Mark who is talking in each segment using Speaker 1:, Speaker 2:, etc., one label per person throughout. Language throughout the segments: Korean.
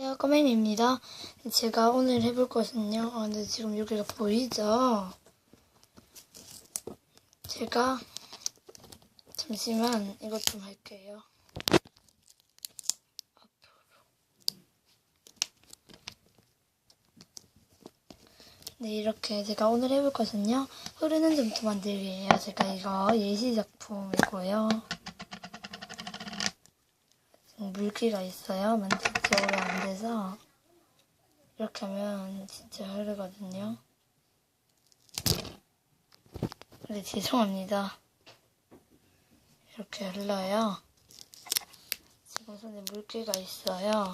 Speaker 1: 안녕하세요, 꼬맹입니다. 제가 오늘 해볼 것은요, 어, 근데 지금 여기가 보이죠? 제가, 잠시만, 이것 좀 할게요. 앞으로. 네, 이렇게 제가 오늘 해볼 것은요, 흐르는 점토 만들기예요. 제가 이거 예시 작품이고요. 물기가 있어요. 만들기 오래 안 돼서 이렇게 하면 진짜 흐르거든요. 근데 죄송합니다. 이렇게 흘러요. 지금 손에 물기가 있어요.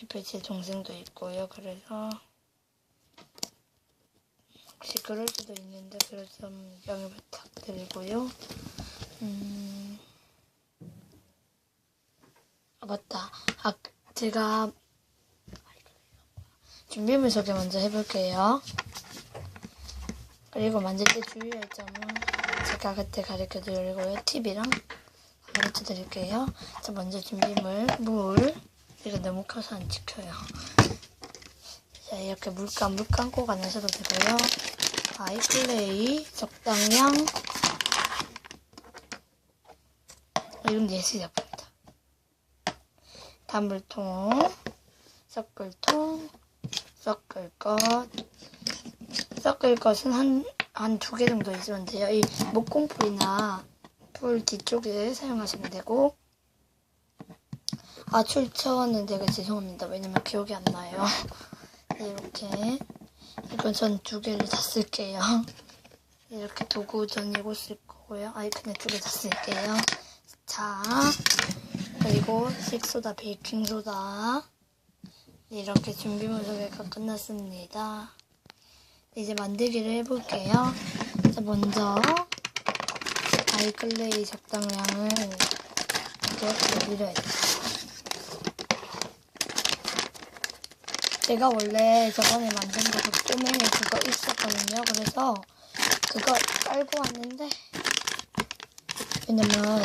Speaker 1: 옆에 제 동생도 있고요. 그래서 혹시 그럴 수도 있는데 그래서 좀 양해 부탁드리고요. 음... 아, 맞다. 아, 제가 준비물 소개 먼저 해볼게요. 그리고 만질 때 주의할 점은 제가 그때 가르쳐 드리고요. 팁이랑 가르쳐 드릴게요. 자, 먼저 준비물, 물. 이거 너무 커서 안 찍혀요. 자, 이렇게 물감, 물감 꼭 안 하셔도 되고요. 아이클레이, 적당량. 이건 예시 작품이다. 단물통, 섞을통, 섞을 것. 섞을 것은 한, 한 두 개 정도 있으면 돼요. 이 목공풀이나 풀 뒤쪽에 사용하시면 되고. 아, 출처는 되게 죄송합니다. 왜냐면 기억이 안 나요. 네, 이렇게. 이건 전 두 개를 다 쓸게요. 이렇게 도구 전 이거 쓸 거고요. 아이, 그냥 두개 다 쓸게요. 자, 그리고 식소다, 베이킹소다. 이렇게 준비물 소개가 끝났습니다. 이제 만들기를 해볼게요. 자, 먼저 아이클레이 적당량을 이렇게 밀어야 돼요. 제가 원래 저번에 만든 거 쪼맹이 그거 있었거든요. 그래서 그거 깔고 왔는데 왜냐면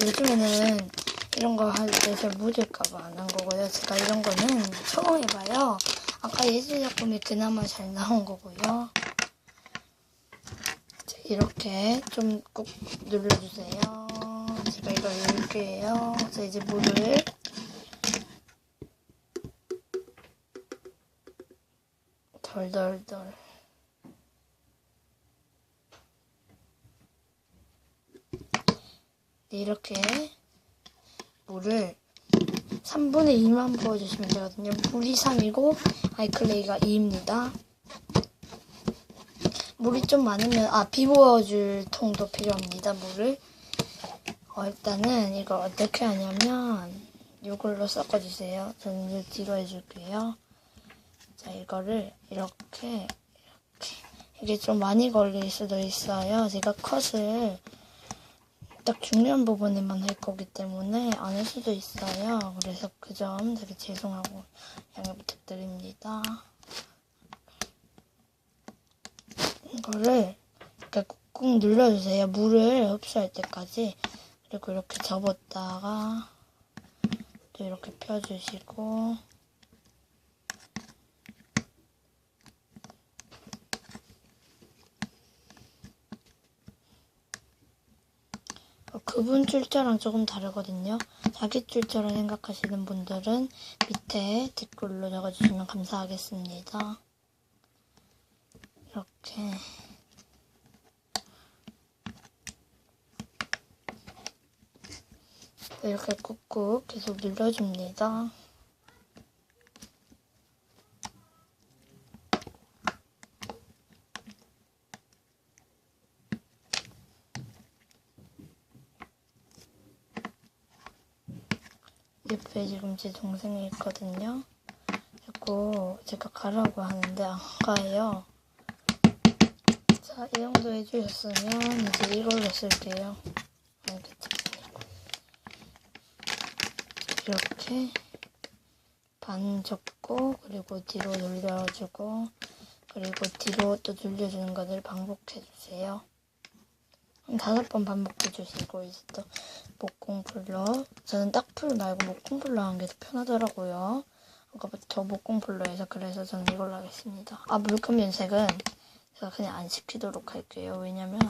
Speaker 1: 요즘에는 이런 거 할때잘 묻을까봐 안 한 거고요. 제가 이런 거는 처음 해봐요. 아까 예술 작품이 그나마 잘 나온 거고요. 자, 이렇게 좀꾹 눌러주세요. 제가 이걸 넣을게요. 자, 이제 물을 덜덜덜. 네, 이렇게 물을 3분의 2만 부어주시면 되거든요. 물이 3이고 아이클레이가 2입니다. 물이 좀 많으면 아 비부어줄 통도 필요합니다. 물을 어, 일단은 이걸 어떻게 하냐면 이걸로 섞어주세요. 저는 이제 뒤로 해줄게요. 자 이거를 이렇게 이렇게 이게 좀 많이 걸릴 수도 있어요. 제가 컷을 딱 중요한 부분에만 할 거기 때문에 안 할 수도 있어요. 그래서 그 점 되게 죄송하고 양해 부탁드립니다. 이거를 이렇게 꾹꾹 눌러주세요. 물을 흡수할 때까지. 그리고 이렇게 접었다가 또 이렇게 펴주시고 그분 출처랑 조금 다르거든요. 자기 출처로 생각하시는 분들은 밑에 댓글로 적어주시면 감사하겠습니다. 이렇게 이렇게 꾹꾹 계속 눌러줍니다. 옆에 지금 제 동생이 있거든요. 자꾸 제가 가라고 하는데 안 가요. 자, 이 정도 해주셨으면 이제 이걸로 쓸게요. 이렇게 반 접고 그리고 뒤로 돌려주고 그리고 뒤로 또 돌려주는 것을 반복해주세요. 한 다섯 번 반복해주시고 이제 또 목 공풀로 저는 딱풀 말고 목공풀로 하는 게 더 편하더라고요. 이거부터 목공풀로 해서 그래서 저는 이걸로 하겠습니다. 아 물감 연색은 제가 그냥 안 시키도록 할게요. 왜냐면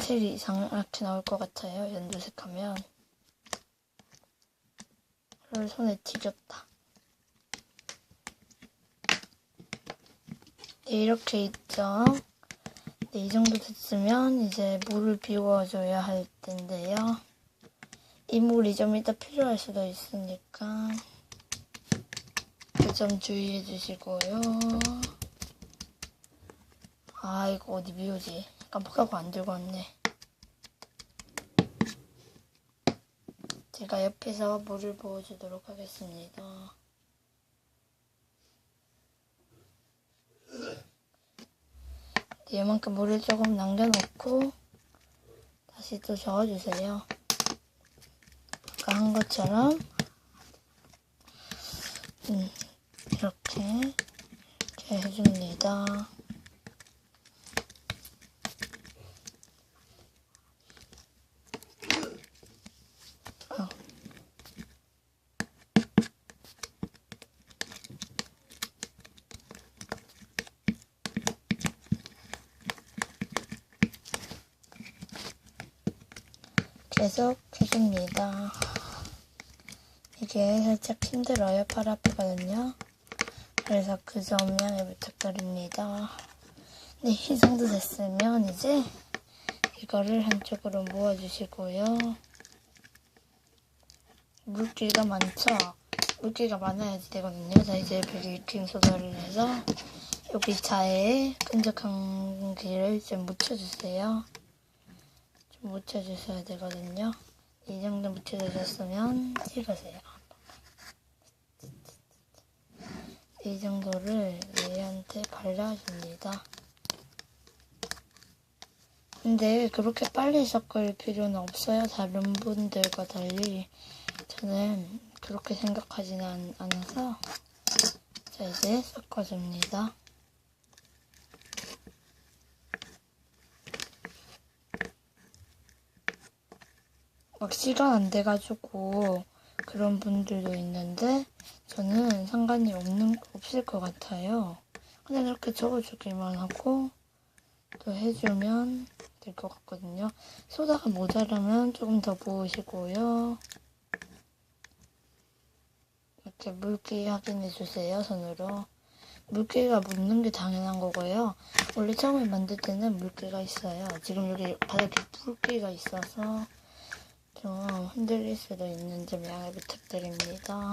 Speaker 1: 색이 이상하게 나올 것 같아요. 연두색 하면 를 손에 튀겼다. 네, 이렇게 있죠. 네, 이 정도 됐으면 이제 물을 비워줘야 할 텐데요. 이 물이 좀 이따 필요할 수도 있으니까 그 점 주의해 주시고요. 아 이거 어디 비우지? 깜빡하고 안 들고 왔네. 제가 옆에서 물을 부어주도록 하겠습니다. 네, 이만큼 물을 조금 남겨놓고 다시 또 저어주세요. 한 것처럼 음, 이렇게 이렇게 해줍니다. 어. 계속 해줍니다. 이게 살짝 힘들어요. 팔 아프거든요. 그래서 그 점 양해 부탁드립니다. 네, 이 정도 됐으면 이제 이거를 한쪽으로 모아주시고요. 물기가 많죠? 물기가 많아야지 되거든요. 자, 이제 베이킹 소다를 해서 여기 차에 끈적한 공기를 좀 묻혀주세요. 좀 묻혀주셔야 되거든요. 이 정도 묻혀주셨으면 찍으세요. 이 정도를 얘한테 발라줍니다. 근데 그렇게 빨리 섞을 필요는 없어요. 다른 분들과 달리 저는 그렇게 생각하지는 않- 않아서 자 이제 섞어줍니다. 막 시간 안 돼가지고 그런 분들도 있는데 저는 상관이 없는 없을 것 같아요. 그냥 이렇게 적어주기만 하고 또 해주면 될 것 같거든요. 소다가 모자라면 조금 더 부으시고요. 이렇게 물기 확인해 주세요 손으로. 물기가 묻는 게 당연한 거고요. 원래 처음에 만들 때는 물기가 있어요. 지금 여기 바닥에 물기가 있어서 좀 흔들릴 수도 있는 점 양해 부탁드립니다.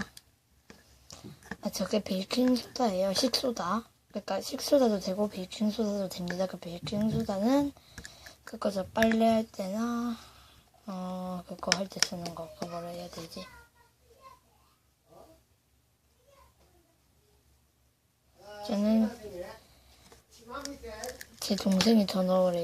Speaker 1: 아, 저게 베이킹 소다예요. 식소다. 그러니까 식소다도 되고 베이킹 소다도 됩니다. 그 베이킹 소다는 그거 저 빨래 할 때나 어 그거 할 때 쓰는 거 그거 뭐라 해야 되지? 저는 제 동생이 더 넣으래요.